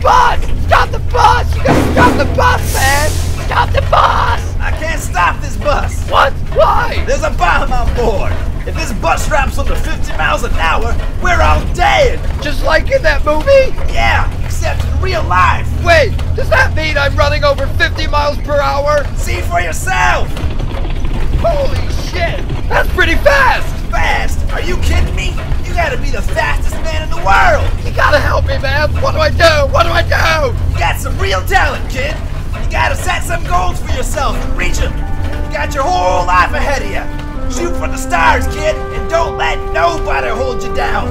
bus! Stop the bus! You gotta stop the bus, man! Stop the bus! I can't stop this bus! What? Why? There's a bomb on board! If this bus drops under 50 miles an hour, we're all dead! Just like in that movie? Yeah, except in real life! Wait, does that mean I'm running over 50 miles per hour? See for yourself! Holy shit! That's pretty fast! Fast? Are you kidding me? Real talent, kid! You gotta set some goals for yourself and reach them! You got your whole life ahead of you! Shoot for the stars, kid, and don't let nobody hold you down!